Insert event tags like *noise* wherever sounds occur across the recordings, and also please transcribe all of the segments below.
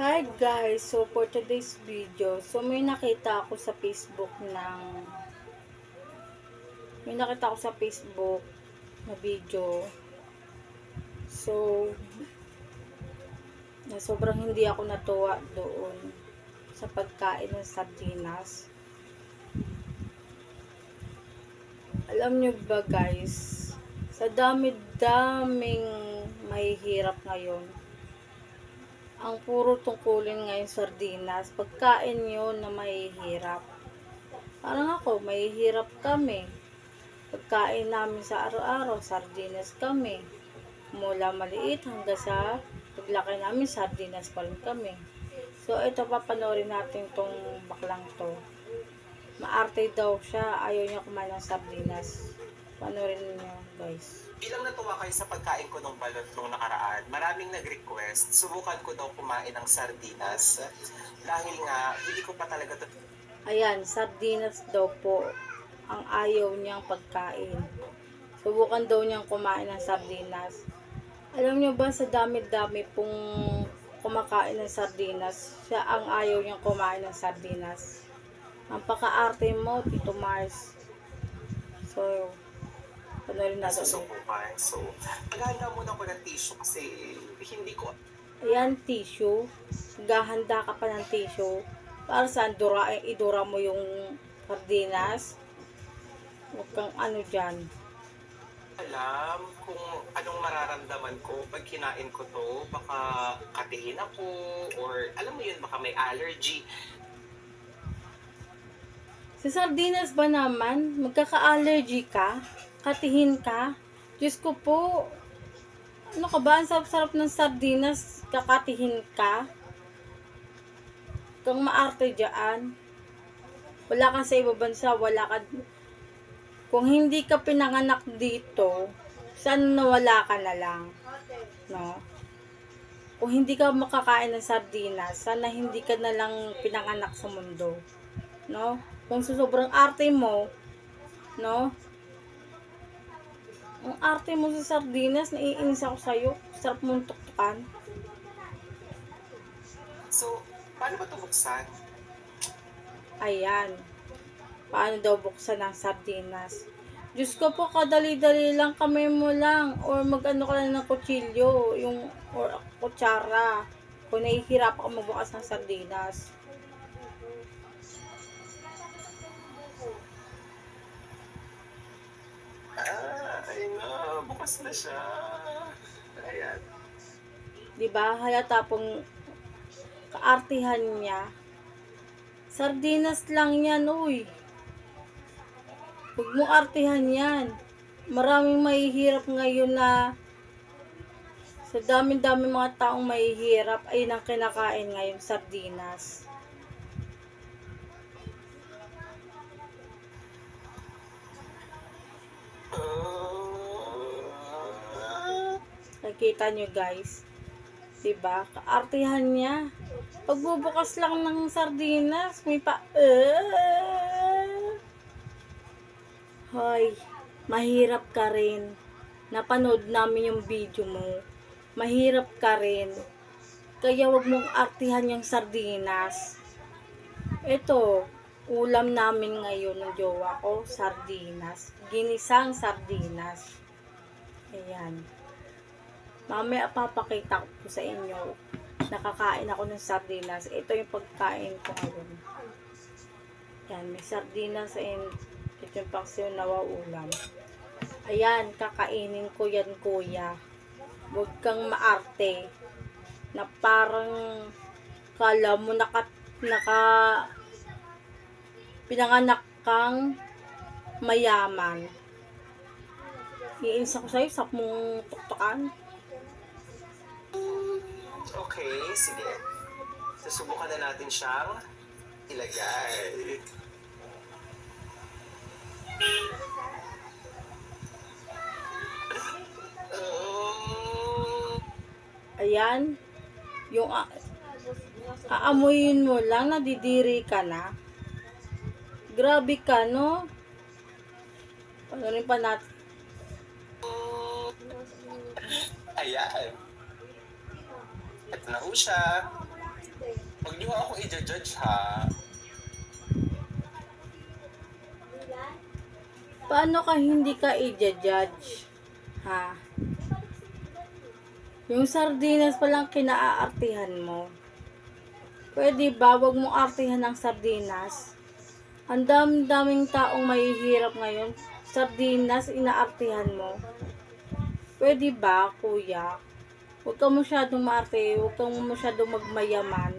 Hi guys! So for today's video, so may nakita ako sa Facebook ng may nakita ako sa Facebook na video. So na sobrang hindi ako natuwa doon sa pagkain ng sardinas. Alam nyo ba guys, sa dami-daming mahihirap ngayon, ang puro tungkulin ngayon sardinas, pagkain yun na mahihirap. Parang ako, mahihirap kami. Pagkain namin sa araw-araw, sardinas kami. Mula maliit hanggang sa paglaki namin, sardinas pa rin kami. So, ito papanoorin natin tong baklang to. Maarte daw siya, ayaw niya kumain ng sardinas. Panoorin niyo guys. Bilang natuwa kayo sa pagkain ko ng balot nung nakaraan, maraming nag-request, subukan ko daw kumain ng sardinas. Dahil nga, hindi ko pa talaga to Ayan, sardinas daw po ang ayaw niyang pagkain. Subukan daw niyang kumain ng sardinas. Alam niyo ba sa dami-dami pong kumakain ng sardinas, siya ang ayaw niyang kumain ng sardinas. Ang paka-arte mo, Tito Mars. So, panoorin natin. ulit. nasusubukan. So, maghahanda muna ko ng tissue kasi hindi ko Ayan, tissue. Gahanda ka pa ng tissue. Para saan? Dura, eh, idura mo yung sardinas. Huwag kang ano dyan. alam kung anong mararamdaman ko pag kinain ko to. Baka katihin ako or alam mo yun, baka may allergy. Sa sardinas ba naman, magkaka-allergy ka? Katihin ka? Diyos ko po, ano ka ba? Ang sarap-sarap ng sardinas, kakatihin ka? Kang maarte dyan. Wala ka sa ibang bansa, wala ka... Kung hindi ka pinanganak dito, saan nawala ka na lang? No? Kung hindi ka makakain ng sardinas, sana hindi ka na lang pinanganak sa mundo. No? Kung sa sobrang arte mo, no? Ang arte mo sa sardinas, naiinis ako sa'yo. Sarap mong tuktukan. So, paano ba ito buksan? Ayan. Paano daw buksan ang sardinas? Diyos ko po, kadali-dali lang, kamay mo lang. Or mag-ano ka lang ng kutsilyo, yung, or kutsara. Kung nahihirap ka magbukas ng sardinas. Ah, ay na, bukas na siya. Ayan. 'di ba? Halata pong kaartihan niya. Sardinas lang yan, uy. Huwag mo artihan yan. Maraming mahihirap ngayon na sa dami-dami mga taong mahihirap ay nang kinakain ngayon sardinas. Nakita nyo guys. 'Di ba? Kaartihan niya. Pagbubukas lang ng sardinas, may pa... Uh, Hoy, mahirap ka rin. Napanood namin yung video mo. Mahirap ka rin. Kaya wag mong artihan yung sardinas. Ito, ulam namin ngayon ng jowa ko, sardinas. Ginisang sardinas. Ayan. Mamaya papakita ko po sa inyo. Nakakain ako ng sardinas. Ito yung pagkain ko ngayon. Yan, may sardinas and ito yung paksiw na ulam. Ayan, kakainin ko yan kuya. Huwag kang maarte. Na parang kala mo naka, naka pinanganak kang mayaman. Iinis ako sa'yo, sap mong tuktukan. Okay, sige. Susubukan na natin siyang ilagay. Ayan. Yung a- aamuyin mo lang, nadidiri ka na. Grabe ka, no? Ano rin pa natin? ayan. Ito na ho siya. Huwag niyo ako i-judge ha. Paano ka hindi ka i-judge? Ha? Yung sardinas palang kinaaartihan mo. Pwede ba, wag mo artihan ng sardinas? Ang dami-daming taong mahihirap ngayon. Sardinas, inaartihan mo. Pwede ba, kuya? Huwag ka masyadong maarte, huwag kang masyadong magmayaman.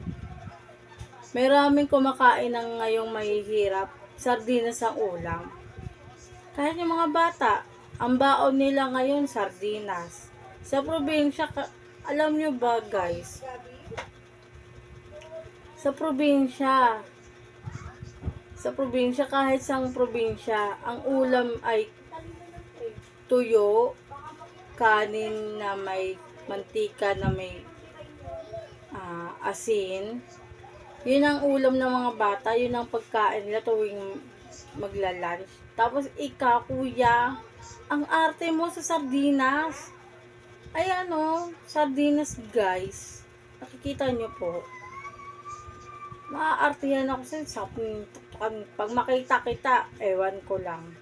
May raming kumakain ng ngayong mahihirap. Sardinas ang ulam. Kahit yung mga bata, ang baon nila ngayon, sardinas. Sa probinsya, alam nyo ba guys? Sa probinsya, sa probinsya, kahit sa probinsya, ang ulam ay tuyo, kanin na may mantika na may ah, asin. Yun ang ulam ng mga bata, yun ang pagkain nila tuwing magla-lunch. Tapos ikaw, kuya, ang arte mo sa sardinas. Ay ano, sardinas guys. Nakikita nyo po. Maaartihan ako sa sapin. Pag makita kita, ewan ko lang.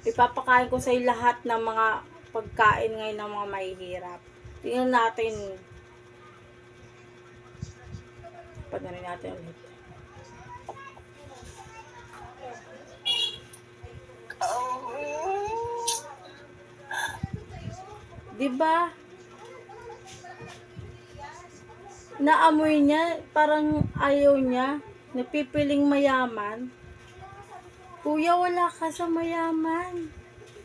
Ipapakain ko sa lahat ng mga pagkain ngayon ng mga mahihirap. Tingnan natin. Panarin natin ulit. Oh. Di ba? Naamoy niya, parang ayaw niya, napipiling mayaman. Kuya, wala ka sa mayaman.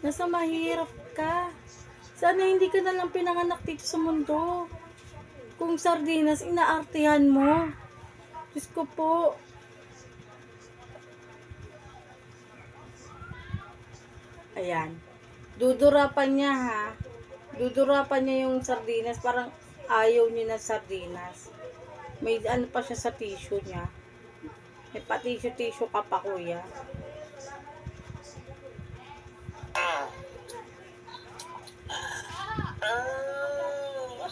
Nasa mahirap ka. Sana hindi ka na lang pinanganak dito sa mundo. Kung sardinas, inaartihan mo. Diyos ko po. Ayan. Dudurapan niya ha. Dudurapan niya yung sardinas. Parang ayaw niya ng sardinas. May ano pa siya sa tissue niya. May pa tissue-tissue ka pa kuya. Ah. Ah.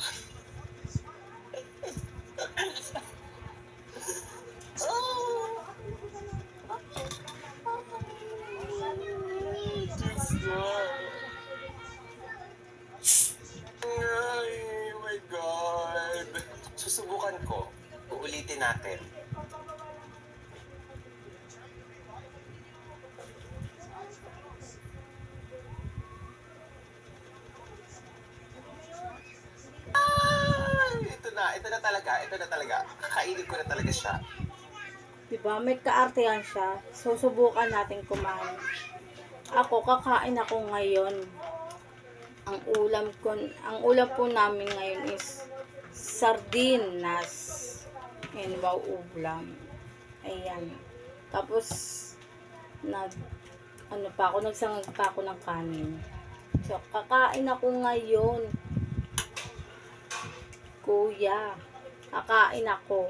Diyos ko. Ay, my God. Susubukan ko. Uulitin natin. Ito na talaga. Kakainin ko na talaga siya. Diba? May kaartehan siya. Susubukan natin kumain. Ako, kakain ako ngayon. Ang ulam ko, ang ulam po namin ngayon is sardinas and wow ulam. Ayan. Tapos, nag, ano pa ako, nagsangag pa ako ng kanin. So, kakain ako ngayon. Kuya, kakain ako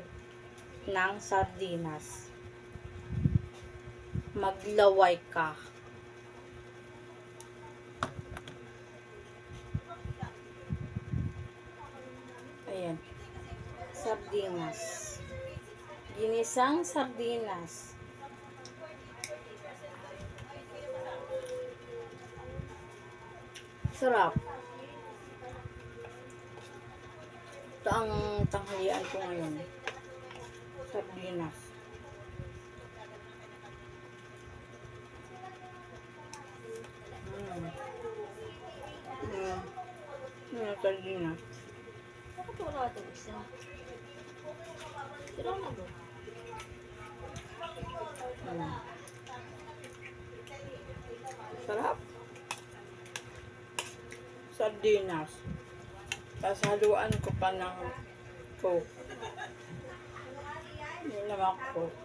ng sardinas. Maglaway ka. Ayan. Sardinas. Ginisang sardinas. Sarap. Ito ang tanghalian ko ngayon. Sardinas. Mm. Mm. Mm, sardinas. Bakit wala ito isa? Sila na ba? Mm. Sarap. Sardinas. Tapos ko pa ng coke. Yun naman coke.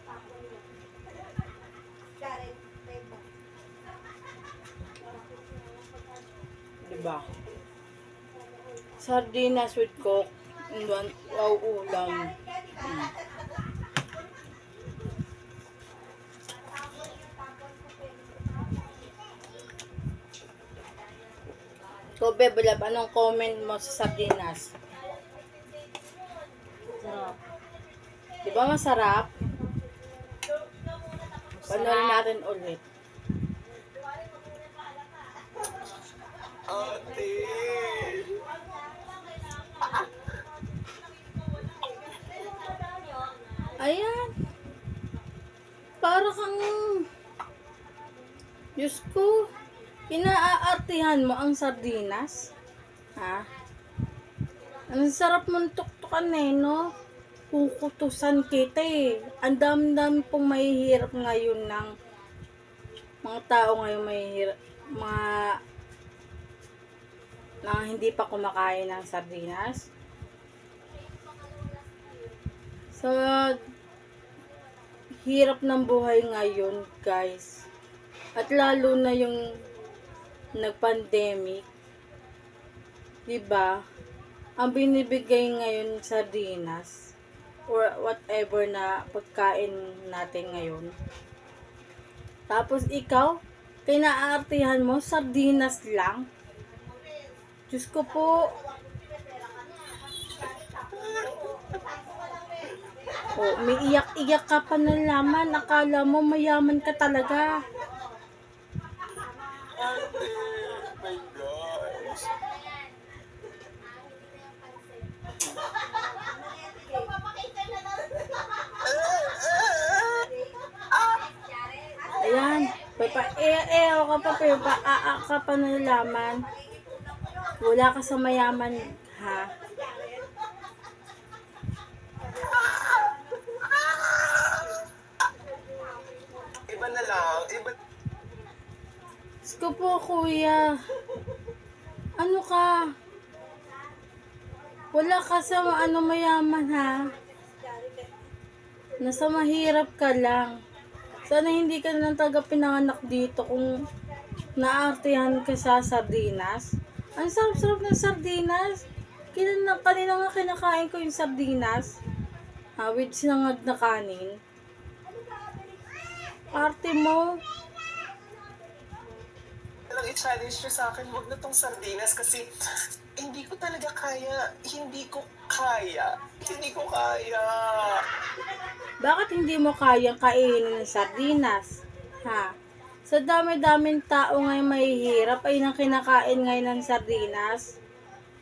Diba? Sardinas with coke. Wow, ulam. Mm. Ko, Bebelab, anong comment mo sa sardinas? Sarap. Di ba masarap? Panoorin natin ulit. Ate! Ayan. Para kang... Diyos ko. Inaaartihan mo ang sardinas? Ha? Ang sarap mong tuktukan eh, no? Kukutusan kita eh. Ang dami-dami pong mahihirap ngayon ng mga tao ngayon mahihirap. Mga na hindi pa kumakain ng sardinas. Sa hirap ng buhay ngayon, guys. At lalo na yung nag-pandemic. 'Di ba? Ang binibigay ngayon sardinas or whatever na pagkain natin ngayon. Tapos ikaw, kinaartihan mo sardinas lang. Diyos ko po. Oh, may iyak-iyak ka pa ng laman. Akala mo mayaman ka talaga. Ate! My gosh! Ayan. Papa, eh, eh, ka pa, pa, aa ka pa ng laman. Wala ka sa mayaman, ha? Iba na lang. Iba... Diyos ko po, kuya. Ano ka? Wala ka sa ano mayaman, ha? Nasa mahirap ka lang. Sana hindi ka na taga pinanganak dito kung naartihan ka sa sardinas. Ang sarap-sarap ng sardinas. Kinana, kanina nga kinakain ko yung sardinas. Ha, with sinangag na kanin. Arte mo. lang i-challenge nyo sa akin, wag na tong sardinas kasi hindi ko talaga kaya. Hindi ko kaya. Hindi ko kaya. Bakit hindi mo kayang kainin ng sardinas? Ha? Sa dami-daming tao ngayon mahihirap ay nang kinakain ngayon ng sardinas.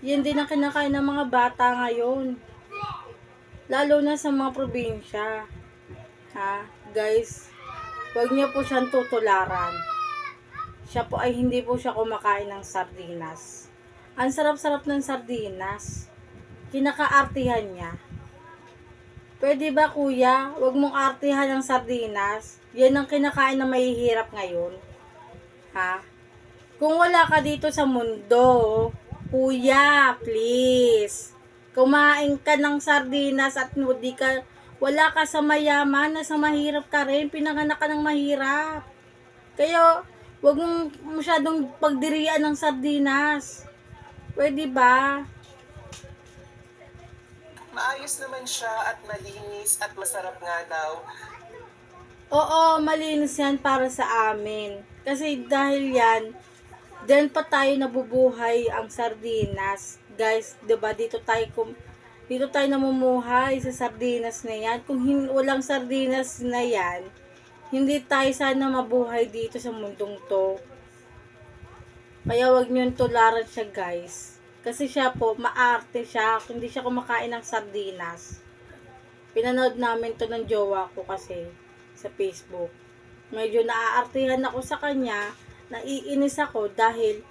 Yan din ang kinakain ng mga bata ngayon. Lalo na sa mga probinsya. Ha? Guys, huwag niyo po siyang tutularan. Siya po ay hindi po siya kumakain ng sardinas. Ang sarap-sarap ng sardinas. Kinakaartihan niya. Pwede ba kuya, wag mong artihan ng sardinas? Yan ang kinakain na mahihirap ngayon. Ha? Kung wala ka dito sa mundo, kuya, please. Kumain ka ng sardinas at hindi ka, wala ka sa mayaman, nasa mahirap ka rin, pinanganak ka ng mahirap. Kaya, wag mong masyadong pagdirian ng sardinas. Pwede ba? Maayos naman siya at malinis at masarap nga daw. Oo, malinis yan para sa amin. Kasi dahil yan, dyan pa tayo nabubuhay ang sardinas. Guys, ba dito tayo kum dito tayo namumuhay sa sardinas na yan. Kung hin- walang sardinas na yan, hindi tayo sana mabuhay dito sa mundong to. Kaya wag niyo tularan siya, guys. Kasi siya po, maarte siya. Hindi siya kumakain ng sardinas. Pinanood namin to ng jowa ko kasi sa Facebook. Medyo naaartihan ako sa kanya, naiinis ako dahil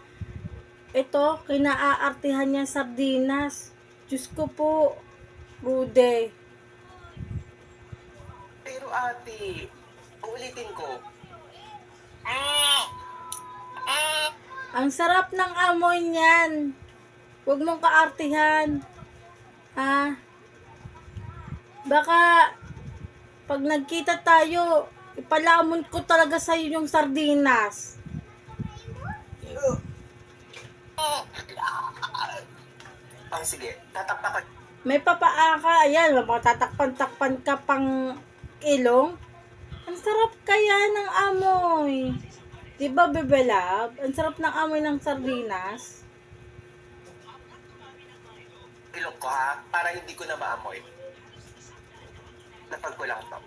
ito, kinaaartihan niya sardinas. Diyos ko po, Rude. Pero ate, ulitin ko. Ang sarap ng amoy niyan. Huwag mong kaartihan. Ha? Baka pag nagkita tayo, ipalamon ko talaga sa yung sardinas. Ang sige, tatakpak ka. May papaa ka, ayan, matatakpan-takpan ka pang ilong. Ang sarap kaya ng amoy. Di ba, Bebe Love? Ang sarap ng amoy ng sardinas. Ilong ko ha, para hindi ko na maamoy. Tatakpan ko lang to.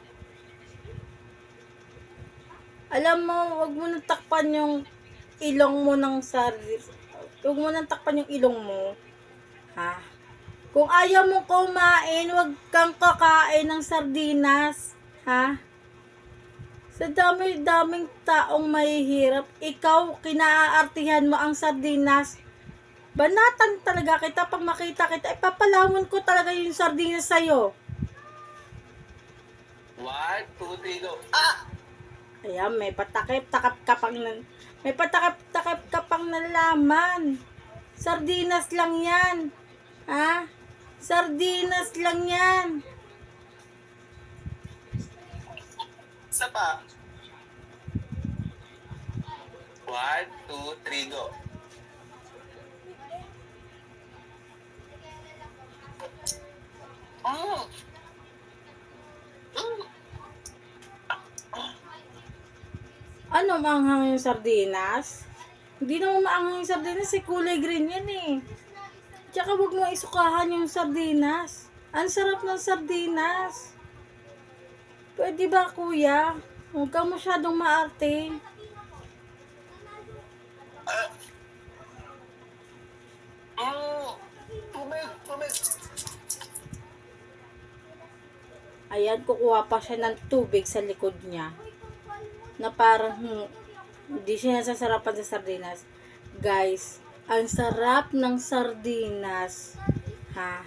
Alam mo, wag mo nang takpan yung ilong mo ng sarili. Wag mo nang takpan yung ilong mo. Ha? Kung ayaw mo kumain, wag kang kakain ng sardinas. Ha? Sa dami-daming taong mahihirap, ikaw, kinaaartihan mo ang sardinas. Banatan talaga kita pag makita kita, ipapalawon ko talaga yung sardinas sa'yo. One, two, three, go. Ah! Ayan, may patakip-takap ka pang nan- may patakip-takip ka pang nalaman. Sardinas lang yan. Ha? Sardinas lang yan. Isa pa. One, two, three, go. Ano, maanghang yung sardinas? Hindi naman maanghang yung sardinas, eh, kulay green yan eh. Tsaka huwag mo isukahan yung sardinas. Ang sarap ng sardinas. Pwede ba, kuya? Huwag kang masyadong maarte. Ayan, kukuha pa siya ng tubig sa likod niya. Na parang hmm, hindi siya nasasarapan sa sardinas. Guys, ang sarap ng sardinas. Ha?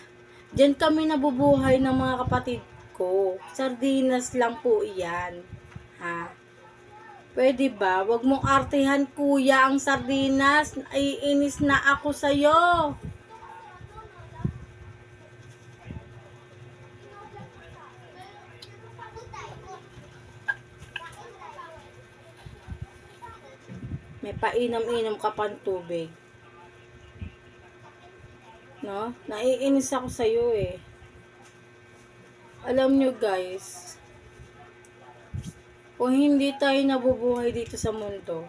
Diyan kami nabubuhay ng mga kapatid ko. Sardinas lang po iyan. Ha? Pwede ba? Huwag mong artihan kuya ang sardinas. Ay, inis na ako sa'yo. May painom-inom ka pang tubig. No? Naiinis ako sa'yo eh. Alam nyo guys, kung hindi tayo nabubuhay dito sa mundo,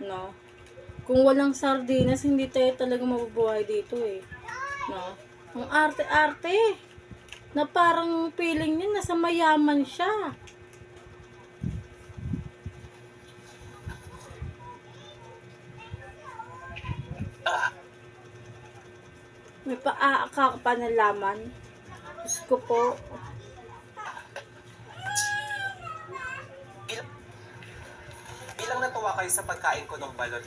no? Kung walang sardinas, hindi tayo talaga mabubuhay dito eh. No? Ang arte-arte. Na parang feeling niya nasa mayaman siya. Paaaka ka pa nalaman. Diyos ko po. Ilang, ilang natuwa kayo sa pagkain ko ng balot?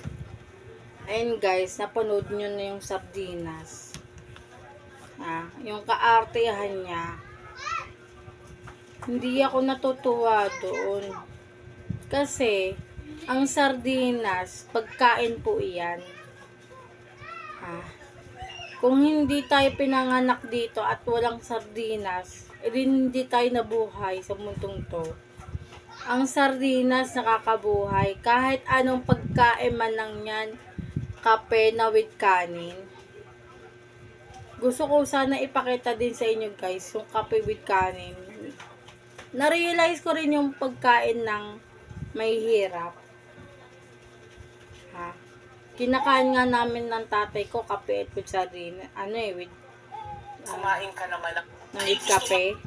Ayun guys, napanood nyo na yung sardinas. Ah, yung kaartehan niya. Hindi ako natutuwa doon. Kasi, ang sardinas, pagkain po iyan. Ah, kung hindi tayo pinanganak dito at walang sardinas, edi hindi tayo nabuhay sa mundong to. Ang sardinas nakakabuhay kahit anong pagkain man lang yan, kape na with kanin. Gusto ko sana ipakita din sa inyo guys yung kape with kanin. Na-realize ko rin yung pagkain ng may hirap. Kinakain nga namin ng tatay ko kape at with. Ano eh, with, Kumain ka naman ng... with kape.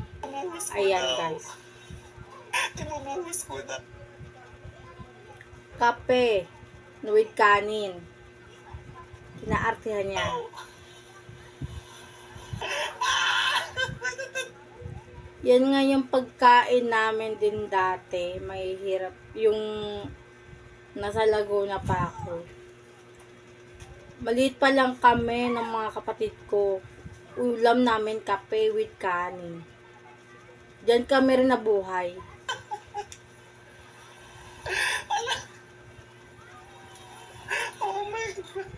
Ayan na. guys. Ibubuhos ko na. Kape na with kanin. Kinaartihan niya. *laughs* Yan nga yung pagkain namin din dati. May hirap. Yung nasa Laguna pa ako. Maliit pa lang kami ng mga kapatid ko. Ulam namin kape with kanin. Diyan kami rin nabuhay. Oh my God.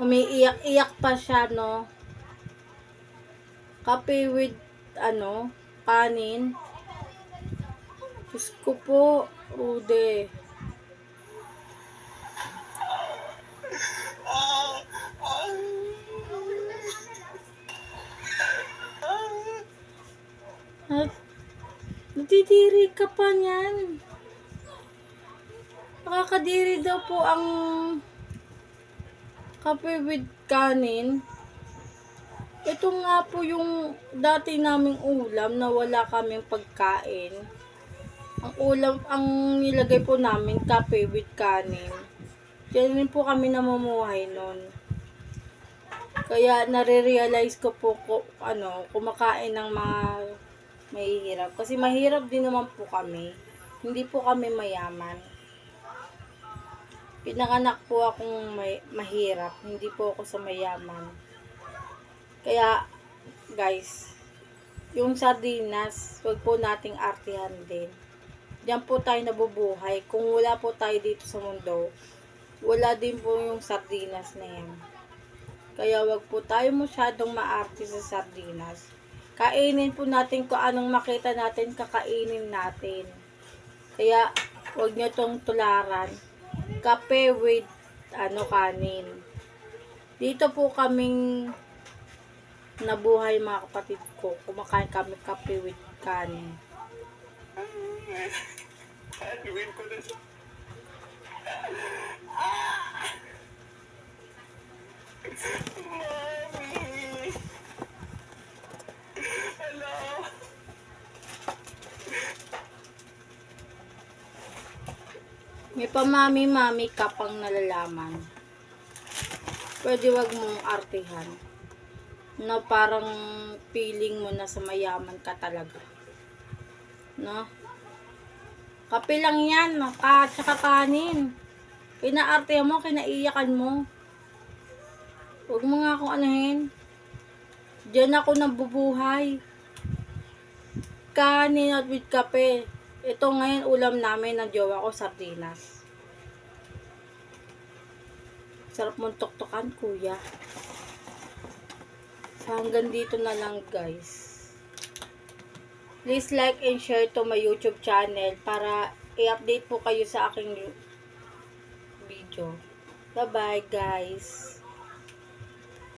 Umiiyak-iyak pa siya, no? Kape with, ano, kanin. Diyos ko po, Rude. At, natitiri ka pa niyan. Nakakadiri daw po ang kape with kanin. Ito nga po yung dati naming ulam na wala kaming pagkain. Ang ulam, ang nilagay po namin, kape with kanin. Diyan rin po kami namumuhay nun. Kaya nare-realize ko po ko, ano, kumakain ng mga mahihirap. Kasi mahirap din naman po kami. Hindi po kami mayaman. Pinanganak po akong may, mahirap. Hindi po ako sa mayaman. Kaya, guys, yung sardinas, wag po nating artihan din. Diyan po tayo nabubuhay. Kung wala po tayo dito sa mundo, wala din po yung sardinas na yan. Kaya wag po tayo masyadong maarte sa sardinas. Kainin po natin kung anong makita natin, kakainin natin. Kaya, wag nyo tong tularan. Kape with, ano, kanin. Dito po kaming nabuhay mga kapatid ko. Kumakain kami kape with kanin. Haluin ko na siya. *laughs* Mami! Hello! May pamami-mami ka pang nalalaman. Pwede wag mong artihan. Na parang feeling mo na sa mayaman ka talaga. No? Kape lang yan, ka, tsaka kanin. Pinaartehan mo, kinaiyakan mo. Huwag mo nga akong anahin. Diyan ako nabubuhay. Kanin at with kape. Ito ngayon ulam namin ng jowa ko, sardinas. Sarap mong tuktukan, kuya. So, hanggang dito na lang, guys. Please like and share to my YouTube channel para i-update po kayo sa aking video. Bye-bye, guys.